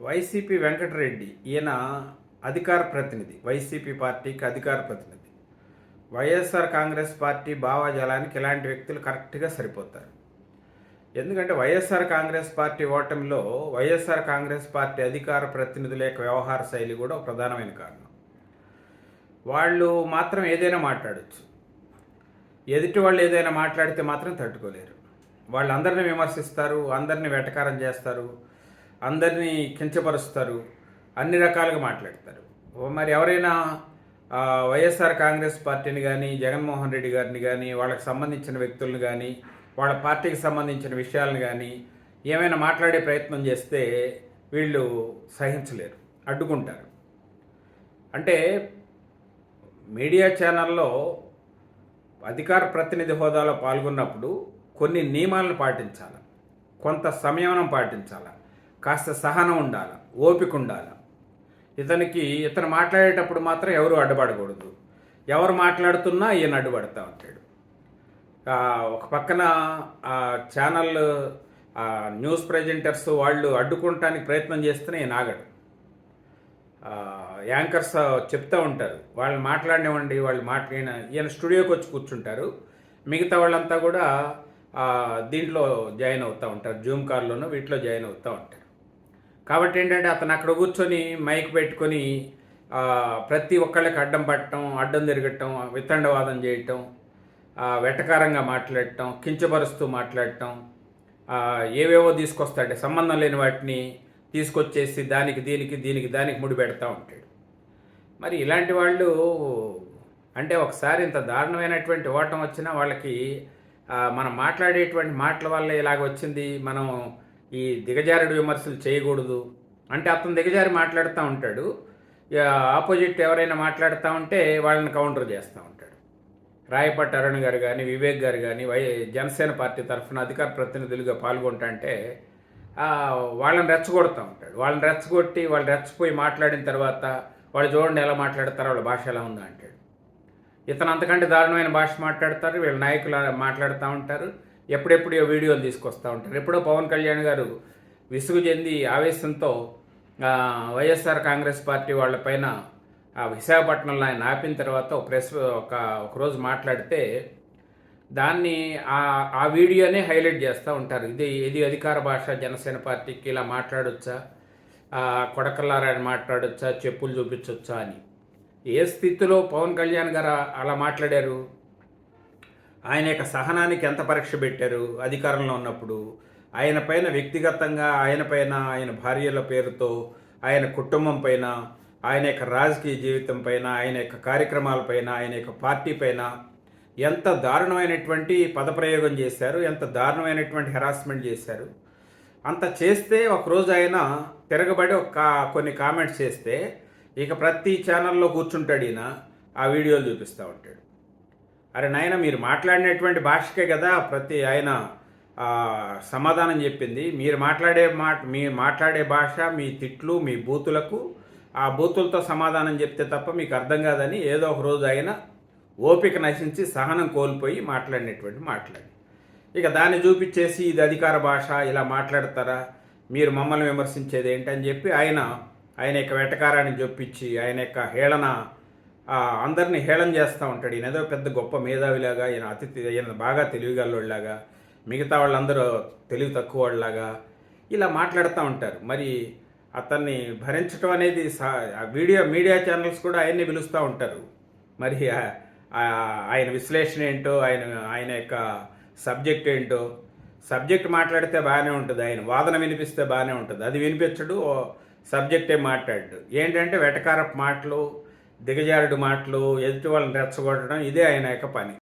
YCP Venkatareddy ఈయన అధికార ప్రతినిధి. వైసీపీ పార్టీకి అధికార ప్రతినిధి. వైఎస్ఆర్ కాంగ్రెస్ పార్టీ భావాజాలానికి ఇలాంటి వ్యక్తులు కరెక్ట్గా సరిపోతారు. ఎందుకంటే వైఎస్ఆర్ కాంగ్రెస్ పార్టీ ఓటమిలో వైఎస్ఆర్ కాంగ్రెస్ పార్టీ అధికార ప్రతినిధుల యొక్క వ్యవహార శైలి కూడా ప్రధానమైన కారణం. వాళ్ళు మాత్రం ఏదైనా మాట్లాడచ్చు. ఎదుటి వాళ్ళు ఏదైనా మాట్లాడితే మాత్రం తట్టుకోలేరు. వాళ్ళు అందరిని విమర్శిస్తారు అందరిని వెటకారం చేస్తారు. అందరినీ కించపరుస్తారు అన్ని రకాలుగా మాట్లాడతారు. మరి ఎవరైనా వైఎస్ఆర్ కాంగ్రెస్ పార్టీని కానీ జగన్మోహన్ రెడ్డి గారిని కానీ వాళ్ళకి సంబంధించిన వ్యక్తులను కానీ వాళ్ళ పార్టీకి సంబంధించిన విషయాలను కానీ ఏమైనా మాట్లాడే ప్రయత్నం చేస్తే వీళ్ళు సహించలేరు అడ్డుకుంటారు. అంటే మీడియా ఛానల్లో అధికార ప్రతినిధి హోదాలో పాల్గొన్నప్పుడు కొన్ని నియమాలను పాటించాలి కొంత సంయమనం పాటించాలి. కాస్త సహనం ఉండాలి ఓపిక ఉండాలి. ఇతనికి ఇతను మాట్లాడేటప్పుడు మాత్రం ఎవరు అడ్డుపడకూడదు. ఎవరు మాట్లాడుతున్నా ఈయన అడ్డుపడతా ఉంటాడు. ఒక పక్కన ఆ ఛానల్ న్యూస్ ప్రజెంటర్స్ వాళ్ళు అడ్డుకోవటానికి ప్రయత్నం చేస్తేనే ఈయన ఆగడు. యాంకర్స్ చెప్తూ ఉంటారు వాళ్ళు మాట్లాడినవ్వండి వాళ్ళు మాట్లాడిన ఈయన స్టూడియోకి వచ్చి కూర్చుంటారు. మిగతా వాళ్ళంతా కూడా దీంట్లో జాయిన్ అవుతూ ఉంటారు జూమ్ కార్లోనూ వీటిలో జాయిన్ అవుతూ ఉంటారు. కాబట్టి ఏంటంటే అతను అక్కడ కూర్చొని మైక్ పెట్టుకొని ప్రతి ఒక్కళ్ళకి అడ్డం పట్టడం అడ్డం తిరగటం వితండవాదం చేయటం వెటకారంగా మాట్లాడటం కించపరుస్తూ మాట్లాడటం ఏవేవో తీసుకొస్తాడు. సంబంధం లేని వాటిని తీసుకొచ్చేసి దానికి దీనికి దీనికి దానికి ముడి పెడతా ఉంటాడు. మరి ఇలాంటి వాళ్ళు అంటే ఒకసారి ఇంత దారుణమైనటువంటి ఓటం వచ్చినా వాళ్ళకి మనం మాట్లాడేటువంటి మాటల వల్ల ఇలాగ వచ్చింది. మనం ఈ దిగజారుడు విమర్శలు చేయకూడదు అంటే అతను దిగజారి మాట్లాడుతూ ఉంటాడు. ఇక ఆపోజిట్ ఎవరైనా మాట్లాడుతూ ఉంటే వాళ్ళని కౌంటర్ చేస్తూ ఉంటాడు. రాయపట్ అరుణ్ గారు కానీ వివేక్ గారు కానీ వై జనసేన పార్టీ తరఫున అధికార ప్రతినిధులుగా పాల్గొంటా అంటే వాళ్ళని రెచ్చగొడుతూ ఉంటాడు. వాళ్ళని రెచ్చగొట్టి వాళ్ళు రెచ్చపోయి మాట్లాడిన తర్వాత వాళ్ళు చూడండి ఎలా మాట్లాడతారో వాళ్ళ భాష ఎలా ఉందా అంటాడు. ఇతను అంతకంటే దారుణమైన భాష మాట్లాడతారు వీళ్ళ నాయకులు మాట్లాడుతూ ఉంటారు. ఎప్పుడెప్పుడు వీడియోలు తీసుకొస్తూ ఉంటారు. ఎప్పుడో పవన్ కళ్యాణ్ గారు విసుగు చెంది ఆవేశంతో వైఎస్ఆర్ కాంగ్రెస్ పార్టీ వాళ్ళపైన ఆ విశాఖపట్నంలో ఆయన ఆపిన తర్వాత ప్రెస్ ఒక ఒకరోజు మాట్లాడితే దాన్ని ఆ ఆ వీడియోనే హైలైట్ చేస్తూ ఉంటారు. ఇది ఇది అధికార భాష జనసేన పార్టీకి ఇలా మాట్లాడొచ్చా? ఆ, మాట్లాడొచ్చా? చెప్పులు చూపించొచ్చా అని. ఏ స్థితిలో పవన్ కళ్యాణ్ గారు అలా మాట్లాడారు? ఆయన యొక్క సహనానికి ఎంత పరీక్ష పెట్టారు అధికారంలో ఉన్నప్పుడు? ఆయన పైన వ్యక్తిగతంగా ఆయన పైన ఆయన భార్యల పేరుతో ఆయన కుటుంబం పైన ఆయన యొక్క రాజకీయ జీవితం పైన ఆయన యొక్క కార్యక్రమాలపైన ఆయన యొక్క పార్టీ పైన ఎంత దారుణమైనటువంటి పదప్రయోగం చేశారు ఎంత దారుణమైనటువంటి హెరాస్మెంట్ చేశారు? అంత చేస్తే ఒకరోజు ఆయన తిరగబడి ఒక కొన్ని కామెంట్స్ చేస్తే ఇక ప్రతి ఛానల్లో కూర్చుంటాడు ఈయన. ఆ వీడియోలు చూపిస్తూ ఉంటాడు. అరే నాయన మీరు మాట్లాడినటువంటి భాషకే కదా ప్రతి ఆయన సమాధానం చెప్పింది. మీరు మాట్లాడే మాట మీ మాట్లాడే భాష మీ తిట్లు మీ బూతులకు ఆ బూతులతో సమాధానం చెప్తే తప్ప మీకు అర్థం కాదని ఏదో ఒక రోజు ఆయన ఓపిక నశించి సహనం కోల్పోయి మాట్లాడినటువంటి మాట్లాడి. ఇక దాన్ని చూపించేసి ఇది అధికార భాష ఇలా మాట్లాడతారా? మీరు మమ్మల్ని విమర్శించేది ఏంటని చెప్పి ఆయన ఆయన యొక్క వెటకారాన్ని చొప్పించి ఆయన యొక్క హేళన అందరినీ హేళన చేస్తూ ఉంటాడు. ఈయన ఏదో పెద్ద గొప్ప మేధావిలాగా ఈయన అతి ఈయన బాగా తెలివిగలవాళ్ళలాగా మిగతా వాళ్ళందరూ తెలివి తక్కువ వాళ్ళలాగా ఇలా మాట్లాడుతూ ఉంటారు. మరి అతన్ని భరించడం అనేది సా వీడియో మీడియా ఛానల్స్ కూడా ఆయన్ని పిలుస్తూ ఉంటారు. మరి ఆ- ఆయన విశ్లేషణ ఏంటో ఆయన ఆయన యొక్క సబ్జెక్ట్ ఏంటో సబ్జెక్ట్ మాట్లాడితే బాగానే ఉంటుంది. ఆయన వాదన వినిపిస్తే బాగానే ఉంటుంది. అది వినిపించడు సబ్జెక్టే మాట్లాడు ఏంటంటే వెటకారపు మాటలు దిగజారుడు మాటలు ఎదుటి వాళ్ళని రెచ్చగొట్టడం ఇదే ఆయన యొక్క పని.